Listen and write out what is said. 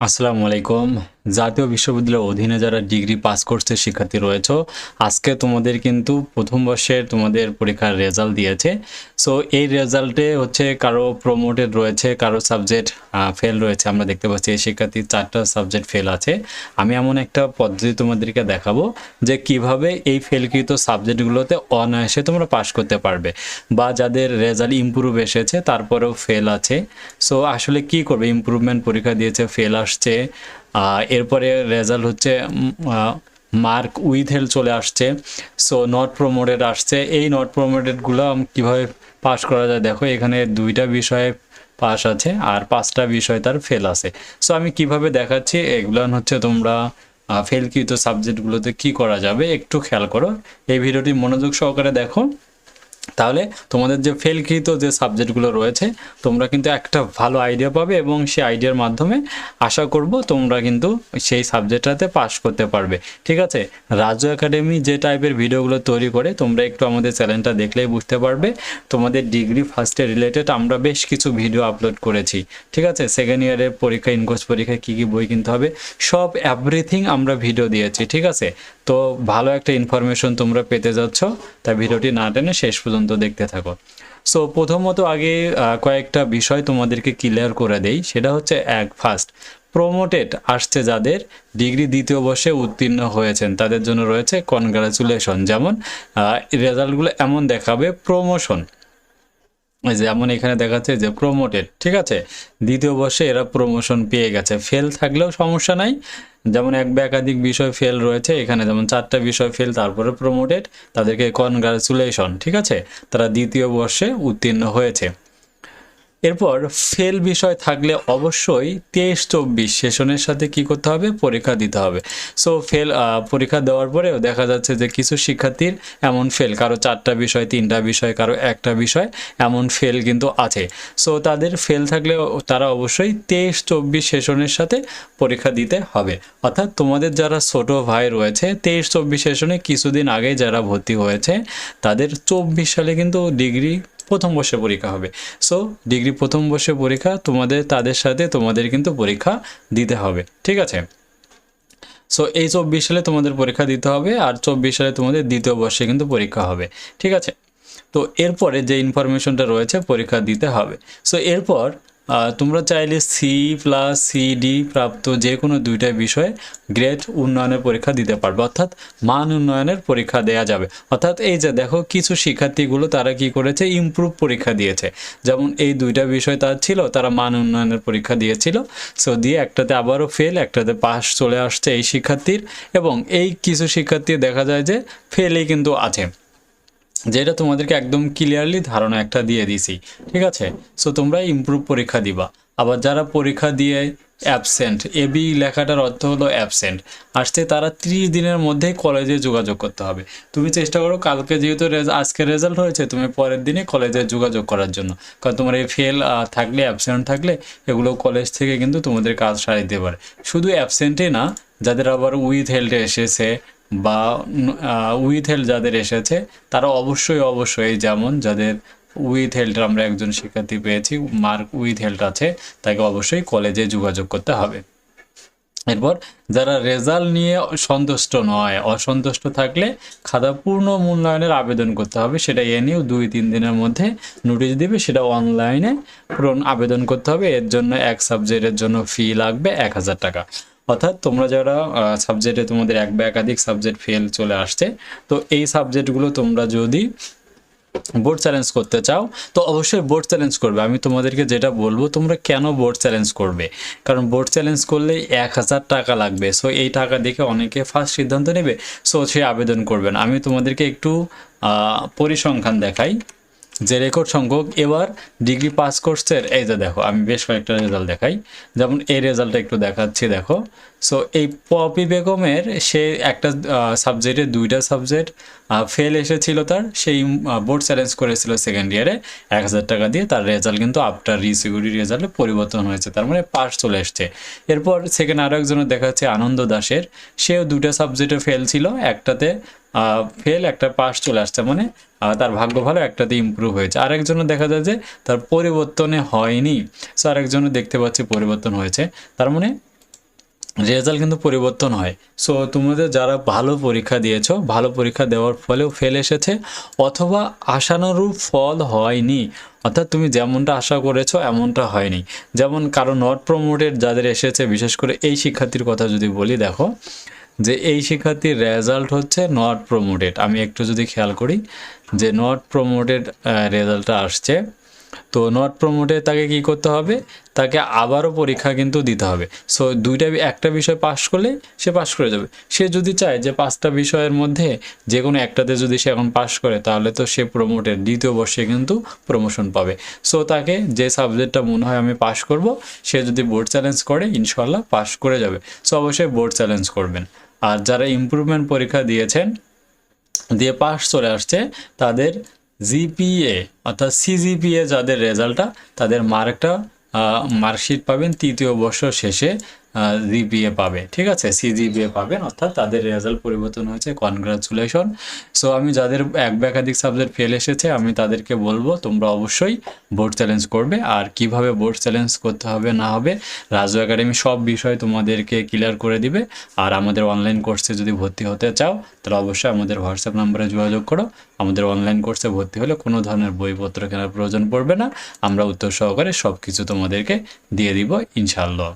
আসসালামু আলাইকুম। জাতীয় বিশ্ববিদ্যালয়ের অধীনে যারা ডিগ্রি পাস করছে, শিক্ষার্থী রয়েছে। আজকে তোমাদের কিন্তু প্রথম বর্ষের তোমাদের পরীক্ষার রেজাল্ট দিয়েছে। সো এই রেজাল্টে হচ্ছে কারও প্রমোটেড রয়েছে, কারও সাবজেক্ট ফেল রয়েছে। আমরা দেখতে পাচ্ছি এই শিক্ষার্থী চারটা সাবজেক্ট ফেল আছে। আমি এমন একটা পদ্ধতি তোমাদেরকে দেখাবো যে কীভাবে এই ফেলকৃত সাবজেক্টগুলোতে অনায়াসে তোমরা পাস করতে পারবে বা যাদের রেজাল্ট ইমপ্রুভ এসেছে, তারপরেও ফেল আছে। সো আসলে কি করবে? ইমপ্রুভমেন্ট পরীক্ষা দিয়েছে ফেল আসছে। এরপরে রেজাল্ট হচ্ছে মার্ক উইথ হেল চলে আসছে। সো নট প্রমোটেড আসছে। এই নট প্রমোটেডগুলো কীভাবে পাস করা যায়? দেখো, এখানে দুইটা বিষয়ে পাস আছে আর পাঁচটা বিষয় তার ফেল আছে। সো আমি কীভাবে দেখাচ্ছি? এগুলো হচ্ছে তোমরা ফেলকৃত সাবজেক্টগুলোতে কি করা যাবে? একটু খেয়াল করো। এই ভিডিওটি মনোযোগ সহকারে দেখো। তাহলে তোমাদের যে ফেলকৃত যে সাবজেক্টগুলো রয়েছে, তোমরা কিন্তু একটা ভালো আইডিয়া পাবে এবং সেই আইডিয়ার মাধ্যমে আশা করব তোমরা কিন্তু সেই সাবজেক্টটাতে পাস করতে পারবে। ঠিক আছে? রাজু একাডেমি যে টাইপের ভিডিওগুলো তৈরি করে, তোমরা একটু আমাদের চ্যানেলটা দেখলেই বুঝতে পারবে। তোমাদের ডিগ্রি ফার্স্টে রিলেটেড আমরা বেশ কিছু ভিডিও আপলোড করেছি। ঠিক আছে? সেকেন্ড ইয়ারের পরীক্ষা ইনকোর্স পরীক্ষায় কী কী বই কিনতে হবে, সব এভরিথিং আমরা ভিডিও দিয়েছি। ঠিক আছে? তো ভালো একটা ইনফরমেশন তোমরা পেতে যাচ্ছ। তাই ভিডিওটি না টেনে শেষ পর্যন্ত দেখতে থাকো। সো প্রথমত আগে কয়েকটা বিষয় তোমাদেরকে ক্লিয়ার করে দেই। সেটা হচ্ছে, এক ফার্স্ট প্রমোটেড আসছে যাদের ডিগ্রি দ্বিতীয় বর্ষে উত্তীর্ণ হয়েছেন, তাদের জন্য রয়েছে কনগ্রাচুলেশন যেমন রেজাল্টগুলো এমন দেখাবে প্রমোশন যেমন এখানে দেখাচ্ছে যে প্রমোটেড ঠিক আছে? দ্বিতীয় বর্ষে এরা প্রমোশন পেয়ে গেছে। ফেল থাকলেও সমস্যা নাই। যেমন এক বা একাধিক বিষয় ফেল রয়েছে, এখানে যেমন চারটা বিষয় ফেল তারপরে প্রমোটেড তাদেরকে কনগ্রাচুলেশন ঠিক আছে? তারা দ্বিতীয় বর্ষে উত্তীর্ণ হয়েছে। এরপর ফেল বিষয় থাকলে অবশ্যই তেইশ চব্বিশ সেশনের সাথে কি করতে হবে? পরীক্ষা দিতে হবে। সো ফেল পরীক্ষা দেওয়ার পরেও দেখা যাচ্ছে যে কিছু শিক্ষার্থীর এমন ফেল কারও চারটা বিষয়, তিনটা বিষয়, কারও একটা বিষয় এমন ফেল কিন্তু আছে। সো তাদের ফেল থাকলে তারা অবশ্যই তেইশ চব্বিশ সেশনের সাথে পরীক্ষা দিতে হবে। অর্থাৎ তোমাদের যারা ছোট ভাই রয়েছে, তেইশ চব্বিশ সেশনে কিছুদিন আগে যারা ভর্তি হয়েছে, তাদের চব্বিশ সালে কিন্তু ডিগ্রি প্রথম বর্ষে পরীক্ষা হবে। সো ডিগ্রি প্রথম বর্ষে পরীক্ষা তোমাদের, তাদের সাথে তোমাদের কিন্তু পরীক্ষা দিতে হবে। ঠিক আছে? সো এই চব্বিশ সালে তোমাদের পরীক্ষা দিতে হবে আর চব্বিশ সালে তোমাদের দ্বিতীয় বর্ষে কিন্তু পরীক্ষা হবে। ঠিক আছে? তো এরপরে যে ইনফরমেশনটা রয়েছে, পরীক্ষা দিতে হবে। সো এরপর তোমরা চাইলে সি প্লাস সিডি প্রাপ্ত যে কোনো দুইটা বিষয়ে গ্রেড উন্নয়নের পরীক্ষা দিতে পারবে। অর্থাৎ মান উন্নয়নের পরীক্ষা দেয়া যাবে। অর্থাৎ এই যে দেখো, কিছু শিক্ষার্থীগুলো তারা কি করেছে? ইমপ্রুভ পরীক্ষা দিয়েছে। যেমন এই দুইটা বিষয় তার ছিল, তারা মান উন্নয়নের পরীক্ষা দিয়েছিল। সো দিয়ে একটাতে আবারও ফেল একটাতে পাস চলে আসছে এই শিক্ষার্থীর। এবং এই কিছু শিক্ষার্থী দেখা যায় যে ফেলই কিন্তু আছে। যেটা তোমাদেরকে একদম ক্লিয়ারলি ধারণা একটা দিয়ে দিছি, ঠিক আছে? সো তোমরা ইমপ্রুভ পরীক্ষা দিবা। আবার যারা পরীক্ষা দিয়ে অ্যাবসেন্ট এবি লেখাটার অর্থ হলো অ্যাবসেন্ট আসতে তারা ত্রিশ দিনের মধ্যেই কলেজে যোগাযোগ করতে হবে। তুমি চেষ্টা করো কালকে যেহেতু আজকে রেজাল্ট হয়েছে, তুমি পরের দিনে কলেজে যোগাযোগ করার জন্য। কারণ তোমার এই ফেল থাকলে অ্যাবসেন্ট থাকলে, এগুলো কলেজ থেকে কিন্তু তোমাদের কাজ সারিয়ে দিতে পারে। শুধু অ্যাবসেন্টে না, যাদের আবার উইথ হেল্থ এসেছে বা উইথ হেল্থ যাদের এসেছে, তারা অবশ্যই অবশ্যই যেমন যাদের উইথ হেল্থ আমরা একজন শিক্ষার্থী পেয়েছি মার্ক উইথ হেল্থ আছে, তাকে অবশ্যই কলেজে যোগাযোগ করতে হবে। এরপর, যারা রেজাল্ট নিয়ে সন্তুষ্ট নয়, অসন্তুষ্ট থাকলে খাতা পূর্ণ মূল্যায়নের আবেদন করতে হবে, সেটা এ নিয়েও দুই, তিন দিনের মধ্যে নোটিশ দিবে, সেটা অনলাইনে পূরণ আবেদন করতে হবে, এর জন্য এক সাবজেক্টের জন্য ফি লাগবে এক হাজার টাকা। অর্থাৎ তোমরা যারা সাবজেক্টে তোমাদের এক বা একাধিক সাবজেক্ট ফেল চলে আসছে তো এই সাবজেক্টগুলো তোমরা যদি বোর্ড চ্যালেঞ্জ করতে চাও তো অবশ্যই বোর্ড চ্যালেঞ্জ করবে। আমি তোমাদেরকে যেটা বলব তোমরা কেন বোর্ড চ্যালেঞ্জ করবে? কারণ বোর্ড চ্যালেঞ্জ করলে এক হাজার টাকা লাগবে। সো এই টাকা দেখে অনেকে ফার্স্ট সিদ্ধান্ত নেবে সো সে আবেদন করবেন আমি তোমাদেরকে একটু পরিসংখ্যান দেখাই। যে রেকর্ড সংখ্যক এবার ডিগ্রি পাস কোর্সের এই যে দেখো, আমি বেশ কয়েকটা রেজাল্ট দেখাই। যেমন এই রেজাল্টটা একটু দেখাচ্ছি, দেখো। সো এই পপি বেগমের সে একটা সাবজেক্টে দুইটা সাবজেক্ট ফেল এসেছিল তার, সেই বোর্ড চ্যালেঞ্জ করেছিল সেকেন্ড ইয়ারে এক হাজার টাকা দিয়ে তার রেজাল্ট কিন্তু আফটার রিসিকিউরিটি রেজাল্টে পরিবর্তন হয়েছে, তার মানে পাস চলে এসছে। এরপর সেকেন্ড আরও একজনের দেখা যাচ্ছে আনন্দ দাসের, সেও দুটা সাবজেক্টে ফেল ছিল, একটাতে ফেল একটা পাস চলে আসছে মানে তার ভাগ্য ভালো একটাতে ইমপ্রুভ হয়েছে। আরেকজনের দেখা যায় যে তার পরিবর্তনে হয়নি। সো আরেকজনের দেখতে পাচ্ছি পরিবর্তন হয়েছে। তার মানে রেজাল্ট কিন্তু পরিবর্তন হয়। সো তোমাদের যারা ভালো পরীক্ষা দিয়েছ, ভালো পরীক্ষা দেওয়ার ফলেও ফেল এসেছে, অথবা আশানুরূপ ফল হয়নি। অর্থাৎ তুমি যেমনটা আশা করেছ, এমনটা হয়নি। যেমন কারও নট প্রমোটেড যাদের এসেছে, বিশেষ করে এই শিক্ষার্থীর কথা যদি বলি, দেখো যে এই শিক্ষার্থীর রেজাল্ট হচ্ছে নট প্রমোটেড আমি একটু যদি খেয়াল করি যে নট প্রমোটেড রেজাল্টটা আসছে। তো নট প্রমোটে তাকে কি করতে হবে? তাকে আবারও পরীক্ষা কিন্তু দিতে হবে। সো দুইটা একটা বিষয় পাশ করলে সে পাশ করে যাবে। সে যদি চায় যে পাঁচটা বিষয়ের মধ্যে যে কোনো একটাতে যদি সে এখন পাশ করে, তাহলে তো সে প্রমোটের দ্বিতীয় বর্ষে কিন্তু প্রমোশন পাবে। সো তাকে যে সাবজেক্টটা মনে হয় আমি পাশ করব, সে যদি বোর্ড চ্যালেঞ্জ করে ইনশাল্লাহ পাশ করে যাবে। সো অবশ্যই বোর্ড চ্যালেঞ্জ করবেন। আর যারা ইম্প্রুভমেন্ট পরীক্ষা দিয়েছেন, দিয়ে পাশ চলে আসছে, তাদের জিপিএ অর্থাৎ সিজিপিএ যাদের রেজাল্টটা তাদের মার্কটা মার্কশিট পাবেন তৃতীয় বর্ষ শেষে। জিপিএ পাবে, ঠিক আছে? সিজিপিএ পাবেন, অর্থাৎ তাদের রেজাল্ট পরিবর্তন হয়েছে। কনগ্রাচুলেশন সো আমি যাদের এক বা একাধিক সাবজেক্ট ফেল এসেছে, আমি তাদেরকে বলব, তোমরা অবশ্যই বোর্ড চ্যালেঞ্জ করবে। আর কীভাবে বোর্ড চ্যালেঞ্জ করতে হবে, না হবে, রাজু একাডেমি সব বিষয় তোমাদেরকে ক্লিয়ার করে দিবে। আর আমাদের অনলাইন কোর্সে যদি ভর্তি হতে চাও, তাহলে অবশ্যই আমাদের হোয়াটসঅ্যাপ নাম্বারে যোগাযোগ করো। আমাদের অনলাইন কোর্সে ভর্তি হলে কোনো ধরনের বইপত্র কেনার প্রয়োজন পড়বে না। আমরা উত্তর সহকারে সব কিছু তোমাদেরকে দিয়ে দিব, ইনশাআল্লাহ।